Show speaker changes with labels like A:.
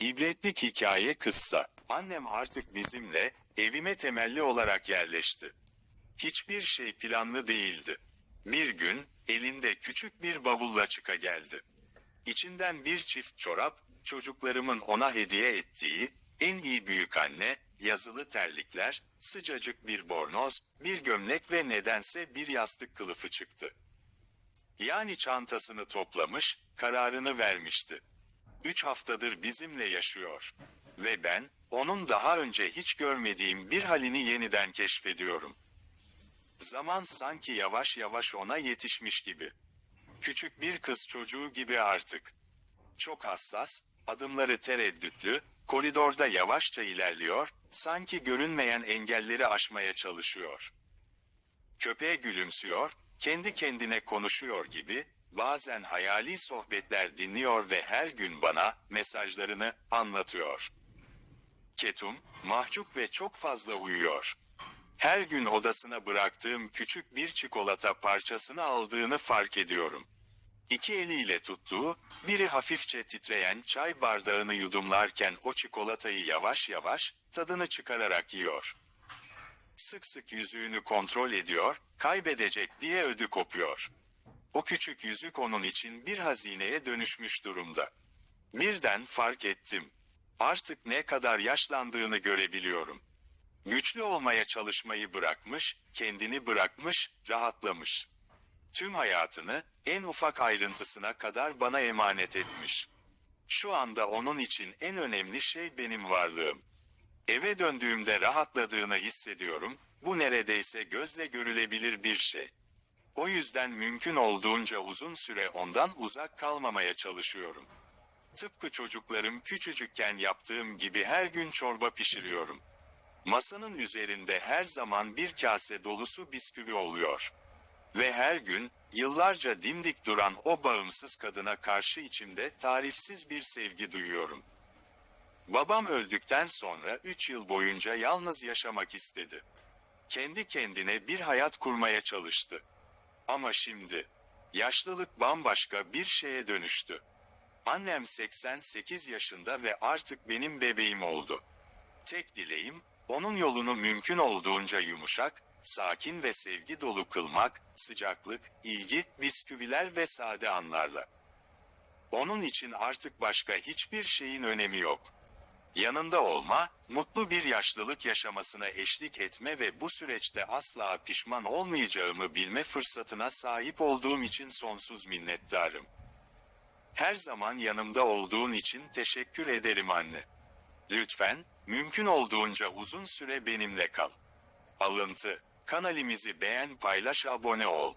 A: İbretlik hikaye kıssa. Annem artık bizimle, evime temelli olarak yerleşti. Hiçbir şey planlı değildi. Bir gün, elinde küçük bir bavulla çıka geldi. İçinden bir çift çorap, çocuklarımın ona hediye ettiği, en iyi büyük anne, yazılı terlikler, sıcacık bir bornoz, bir gömlek ve nedense bir yastık kılıfı çıktı. Yani çantasını toplamış, kararını vermişti. Üç haftadır bizimle yaşıyor. Ve ben, onun daha önce hiç görmediğim bir halini yeniden keşfediyorum. Zaman sanki yavaş yavaş ona yetişmiş gibi. Küçük bir kız çocuğu gibi artık. Çok hassas, adımları tereddütlü, koridorda yavaşça ilerliyor, sanki görünmeyen engelleri aşmaya çalışıyor. Köpeğe gülümsüyor, kendi kendine konuşuyor gibi, bazen hayali sohbetler dinliyor ve her gün bana mesajlarını anlatıyor. Ketum, mahcup ve çok fazla uyuyor. Her gün odasına bıraktığım küçük bir çikolata parçasını aldığını fark ediyorum. İki eliyle tuttuğu, biri hafifçe titreyen çay bardağını yudumlarken o çikolatayı yavaş yavaş, tadını çıkararak yiyor. Sık sık yüzüğünü kontrol ediyor, kaybedecek diye ödü kopuyor. O küçük yüzük onun için bir hazineye dönüşmüş durumda. Birden fark ettim. Artık ne kadar yaşlandığını görebiliyorum. Güçlü olmaya çalışmayı bırakmış, kendini bırakmış, rahatlamış. Tüm hayatını en ufak ayrıntısına kadar bana emanet etmiş. Şu anda onun için en önemli şey benim varlığım. Eve döndüğümde rahatladığını hissediyorum. Bu neredeyse gözle görülebilir bir şey. O yüzden mümkün olduğunca uzun süre ondan uzak kalmamaya çalışıyorum. Tıpkı çocuklarım küçücükken yaptığım gibi her gün çorba pişiriyorum. Masanın üzerinde her zaman bir kase dolusu bisküvi oluyor. Ve her gün, yıllarca dimdik duran o bağımsız kadına karşı içimde tarifsiz bir sevgi duyuyorum. Babam öldükten sonra üç yıl boyunca yalnız yaşamak istedi. Kendi kendine bir hayat kurmaya çalıştı. Ama şimdi, yaşlılık bambaşka bir şeye dönüştü. Annem 88 yaşında ve artık benim bebeğim oldu. Tek dileğim, onun yolunu mümkün olduğunca yumuşak, sakin ve sevgi dolu kılmak, sıcaklık, ilgi, bisküviler ve sade anlarla. Onun için artık başka hiçbir şeyin önemi yok. Yanında olma, mutlu bir yaşlılık yaşamasına eşlik etme ve bu süreçte asla pişman olmayacağımı bilme fırsatına sahip olduğum için sonsuz minnettarım. Her zaman yanımda olduğun için teşekkür ederim anne. Lütfen, mümkün olduğunca uzun süre benimle kal. Alıntı, kanalimizi beğen paylaş abone ol.